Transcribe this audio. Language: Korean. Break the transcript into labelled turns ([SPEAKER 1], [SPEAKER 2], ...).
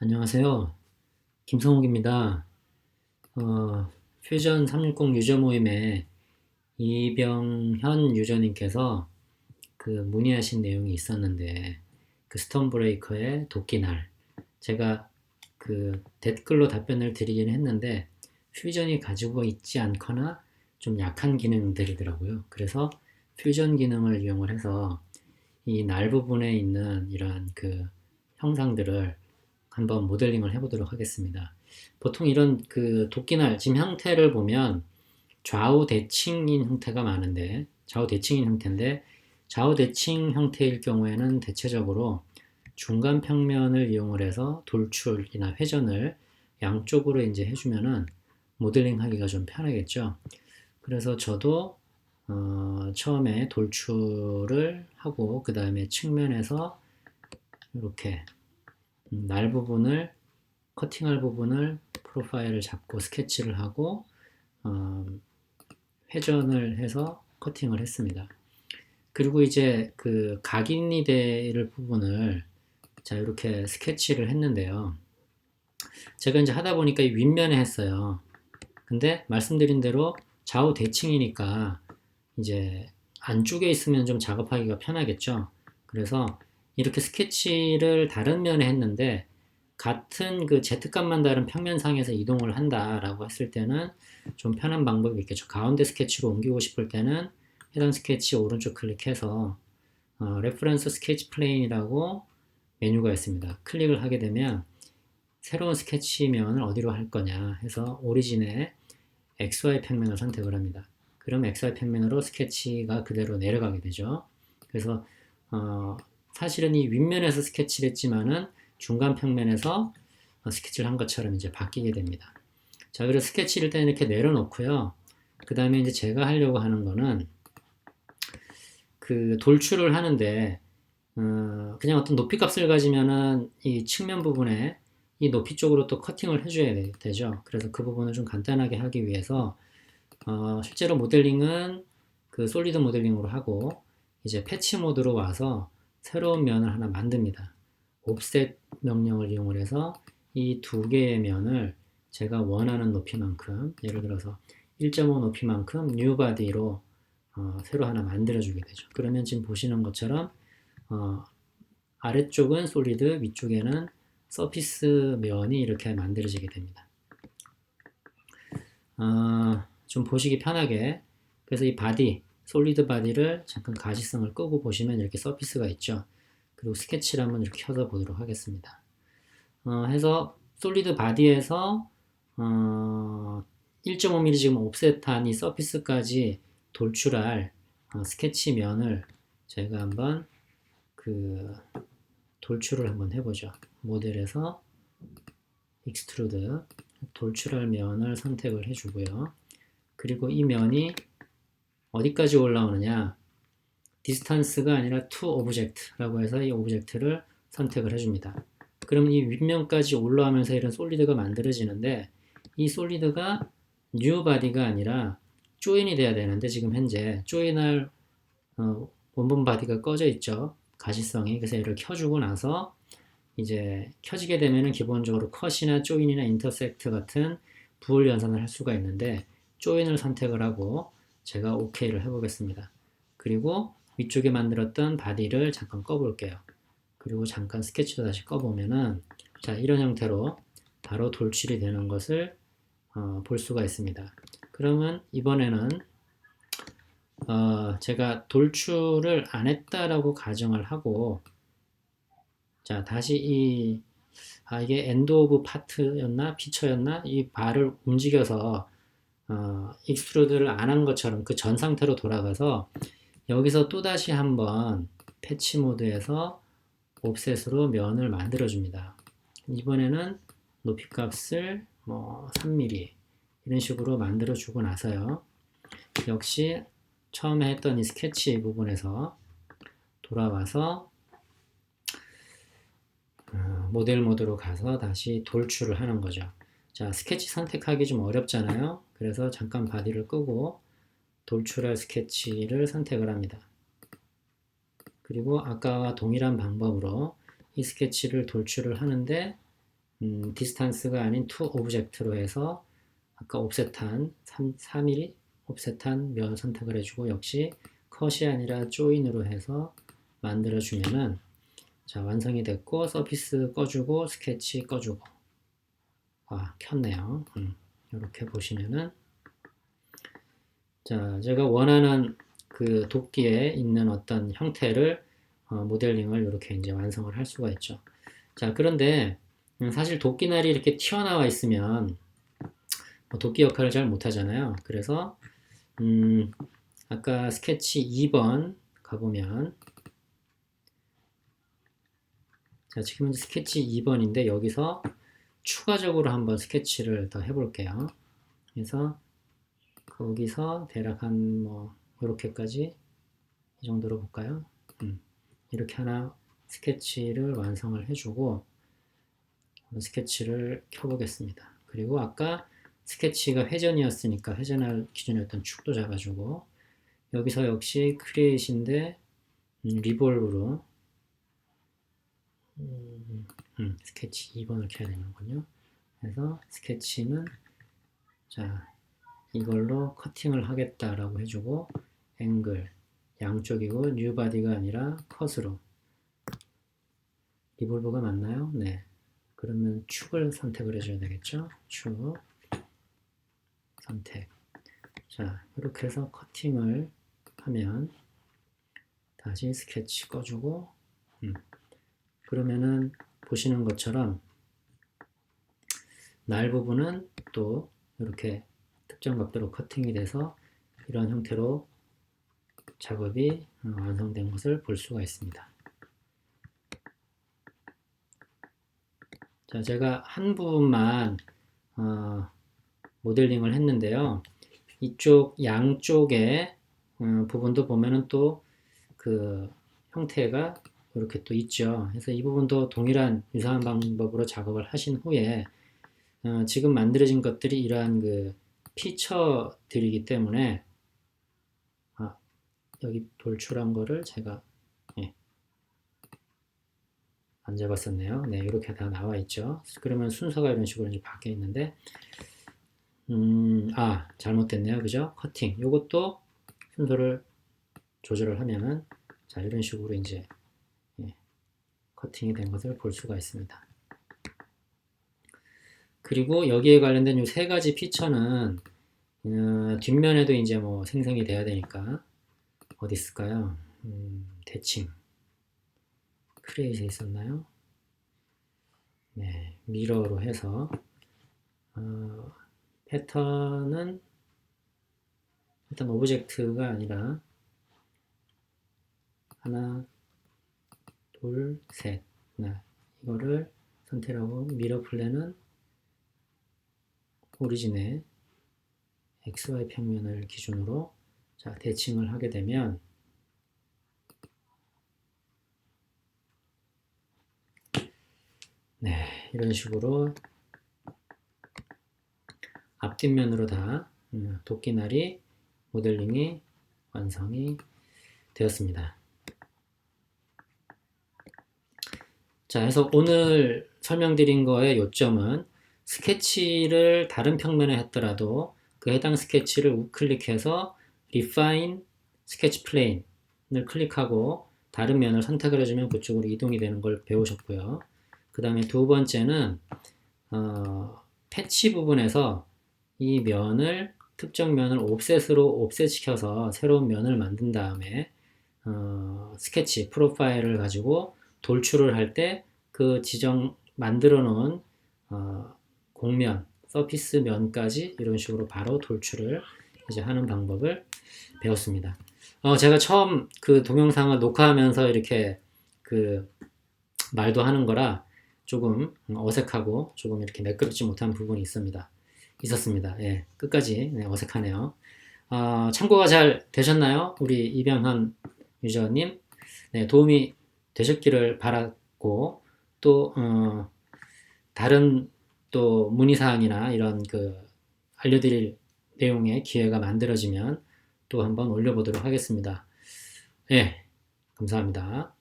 [SPEAKER 1] 안녕하세요. 김성욱입니다. 어, 퓨전 360 유저 모임에 이병현 유저님께서 그 문의하신 내용이 있었는데 그 스톤 브레이커의 도끼날 제가 그 댓글로 답변을 드리긴 했는데 퓨전이 가지고 있지 않거나 좀 약한 기능들이더라고요. 그래서 퓨전 기능을 이용을 해서 이 날 부분에 있는 이러한 그 형상들을 한번 모델링을 해보도록 하겠습니다. 보통 이런 그 도끼날 지금 형태를 보면 좌우 대칭인 형태가 많은데 좌우 대칭인 형태인데 좌우 대칭 형태일 경우에는 대체적으로 중간 평면을 이용을 해서 돌출이나 회전을 양쪽으로 이제 해주면은 모델링 하기가 좀 편하겠죠. 그래서 저도 어, 처음에 돌출을 하고 그 다음에 측면에서 이렇게 음, 날 부분을 커팅할 부분을 프로파일을 잡고 스케치를 하고 어, 회전을 해서 커팅을 했습니다. 그리고 이제 그 각인이 될 부분을 자 이렇게 스케치를 했는데요. 제가 이제 하다 보니까 이 윗면에 했어요. 근데 말씀드린 대로 좌우 대칭이니까 이제 안쪽에 있으면 좀 작업하기가 편하겠죠. 그래서 이렇게 스케치를 다른 면에 했는데 같은 그 Z값만 다른 평면상에서 이동을 한다라고 했을 때는 좀 편한 방법이 있겠죠. 가운데 스케치로 옮기고 싶을 때는 해당 스케치 오른쪽 클릭해서 어, 레퍼런스 스케치 플레인이라고 메뉴가 있습니다. 클릭을 하게 되면 새로운 스케치면을 어디로 할 거냐 해서 오리진의 XY 평면을 선택을 합니다. 그럼 XY 평면으로 스케치가 그대로 내려가게 되죠. 그래서 어, 사실은 이 윗면에서 스케치를 했지만은 중간 평면에서 어, 스케치를 한 것처럼 이제 바뀌게 됩니다. 자, 그래서 스케치를 일단 이렇게 내려놓고요. 그 다음에 이제 제가 하려고 하는 거는 그 돌출을 하는데 어, 그냥 어떤 높이 값을 가지면은 이 측면 부분에 이 높이 쪽으로 또 커팅을 해줘야 되 죠. 그래서 그 부분을 좀 간단하게 하기 위해서 어, 실제로 모델링은 그 솔리드 모델링으로 하고 이제 패치 모드로 와서 새로운 면을 하나 만듭니다. 옵셋 명령을 이용을 해서 이 두 개의 면을 제가 원하는 높이만큼 예를 들어서 1.5 높이만큼 뉴 바디로 어, 새로 하나 만들어 주게 되죠. 그러면 지금 보시는 것처럼 어, 아래쪽은 솔리드, 위쪽에는 서피스 면이 이렇게 만들어지게 됩니다. 어, 좀 보시기 편하게 그래서 이 바디 솔리드 바디를 잠깐 가시성을 끄고 보시면 이렇게 서피스가 있죠. 그리고 스케치를 한번 이렇게 켜서 보도록 하겠습니다. 어, 해서 솔리드 바디에서 어, 1.5mm 지금 옵셋한 이 서피스까지 돌출할 어, 스케치 면을 저희가 한번 그 돌출을 한번 해보죠. 모델에서 익스트루드 돌출할 면을 선택을 해주고요. 그리고 이 면이 어디까지 올라오느냐 디스탄스가 아니라 to object라고 해서 이 오브젝트를 선택을 해줍니다. 그럼 이 윗면까지 올라오면서 이런 솔리드가 만들어지는데 이 솔리드가 뉴 바디가 아니라 조인이 돼야 되는데 지금 현재 조인할 어, 원본 바디가 꺼져 있죠. 가시성이 그래서 얘를 켜주고 나서 이제 켜지게 되면은 기본적으로 컷이나 조인이나 인터섹트 같은 부을 연산을 할 수가 있는데 조인을 선택을 하고 제가 OK를 해보겠습니다. 그리고 위쪽에 만들었던 바디를 잠깐 꺼볼게요. 그리고 잠깐 스케치도 다시 꺼보면은 자 이런 형태로 바로 돌출이 되는 것을 어, 볼 수가 있습니다. 그러면 이번에는 어, 제가 돌출을 안 했다라고 가정을 하고 자 다시 이 아, 이게 엔드 오브 파트였나 피처였나 이 바를 움직여서 어, 익스트루드를 안 한 것처럼 그 전 상태로 돌아가서 여기서 또다시 한번 패치 모드에서 옵셋으로 면을 만들어 줍니다. 이번에는 높이 값을 뭐 3mm 이런 식으로 만들어 주고 나서요. 역시 처음에 했던 이 스케치 부분에서 돌아와서 어, 모델 모드로 가서 다시 돌출을 하는 거죠. 자, 스케치 선택하기 좀 어렵잖아요. 그래서 잠깐 바디를 끄고 돌출할 스케치를 선택을 합니다. 그리고 아까와 동일한 방법으로 이 스케치를 돌출을 하는데 음, 디스탄스가 아닌 to 오브젝트로 해서 아까 옵셋한 3, 3mm 옵셋한 면 선택을 해주고 역시 컷이 아니라 조인으로 해서 만들어 주면은 자 완성이 됐고 서피스 꺼주고 스케치 꺼주고 아 켰네요. 음, 이렇게 보시면은. 자 제가 원하는 그 도끼에 있는 어떤 형태를 어, 모델링을 이렇게 이제 완성을 할 수가 있죠. 자 그런데 음, 사실 도끼날이 이렇게 튀어나와 있으면 뭐 도끼 역할을 잘 못하잖아요. 그래서 음, 아까 스케치 2번 가보면 자 지금 은 스케치 2번인데 여기서 추가적으로 한번 스케치를 더 해볼게요. 그래서 거기서 대략 한 뭐 이렇게까지 이 정도로 볼까요? 음, 이렇게 하나 스케치를 완성을 해주고 스케치를 켜보겠습니다. 그리고 아까 스케치가 회전이었으니까 회전할 기준이었던 축도 잡아주고 여기서 역시 크리에이트인데 음, 리볼브로 음, 음, 스케치 2번을 켜야 되는군요. 그래서 스케치는 자 이걸로 커팅을 하겠다라고 해주고 앵글 양쪽이고 뉴바디가 아니라 컷으로 리볼브가 맞나요? 네. 그러면 축을 선택을 해줘야 되겠죠? 축 선택 자 이렇게 해서 커팅을 하면 다시 스케치 꺼주고 음. 그러면은 보시는 것처럼 날 부분은 또 이렇게 특정 각도로 커팅이 돼서 이런 형태로 작업이 어, 완성된 것을 볼 수가 있습니다. 자, 제가 한 부분만 어, 모델링을 했는데요. 이쪽 양쪽에 어, 부분도 보면은 또 그 형태가 이렇게 또 있죠. 그래서 이 부분도 동일한 유사한 방법으로 작업을 하신 후에 어, 지금 만들어진 것들이 이러한 그 피처들이기 때문에 아, 여기 돌출한 거를 제가 예, 안 잡았었네요. 네, 이렇게 다 나와 있죠. 그러면 순서가 이런 식으로 이제 바뀌어 있는데 음, 아, 잘못됐네요. 그죠? 커팅. 요것도 순서를 조절을 하면은, 자, 이런 식으로 이제, 예, 커팅이 된 것을 볼 수가 있습니다. 그리고 여기에 관련된 이 세 가지 피처는, 어, 뒷면에도 이제 뭐 생성이 돼야 되니까, 어디 있을까요? 음, 대칭. 크레이트에 있었나요? 네, 미러로 해서, 어, 패턴은 일단 오브젝트가 아니라 하나, 둘, 셋. 나 이거를 선택하고 미러 플랜은 오리진의 XY 평면을 기준으로 자 대칭을 하게 되면 네 이런 식으로 앞뒷면으로 다 음, 도끼날이 모델링이 완성이 되었습니다. 자, 그래서 오늘 설명드린 거의 요점은 스케치를 다른 평면에 했더라도 그 해당 스케치를 우클릭해서 Refine 스케치 플레인을 클릭하고 다른 면을 선택을 해주면 그쪽으로 이동이 되는 걸 배우셨고요. 그 다음에 두 번째는 어, 패치 부분에서 이 면을 특정 면을 옵셋으로 옵셋시켜서 새로운 면을 만든 다음에 어, 스케치 프로파일을 가지고 돌출을 할 때 그 지정 만들어 놓은 어, 공면 서피스 면까지 이런 식으로 바로 돌출을 이제 하는 방법을 배웠습니다. 어, 제가 처음 그 동영상을 녹화하면서 이렇게 그 말도 하는 거라 조금 어색하고 조금 이렇게 매끄럽지 못한 부분이 있습니다. 있었습니다. 예, 끝까지 네, 어색하네요. 어, 참고가 잘 되셨나요? 우리 이병헌 유저님 네, 도움이 되셨기를 바랐고 또 어, 다른 또 문의사항이나 이런 그 알려드릴 내용의 기회가 만들어지면 또 한번 올려보도록 하겠습니다. 예, 감사합니다.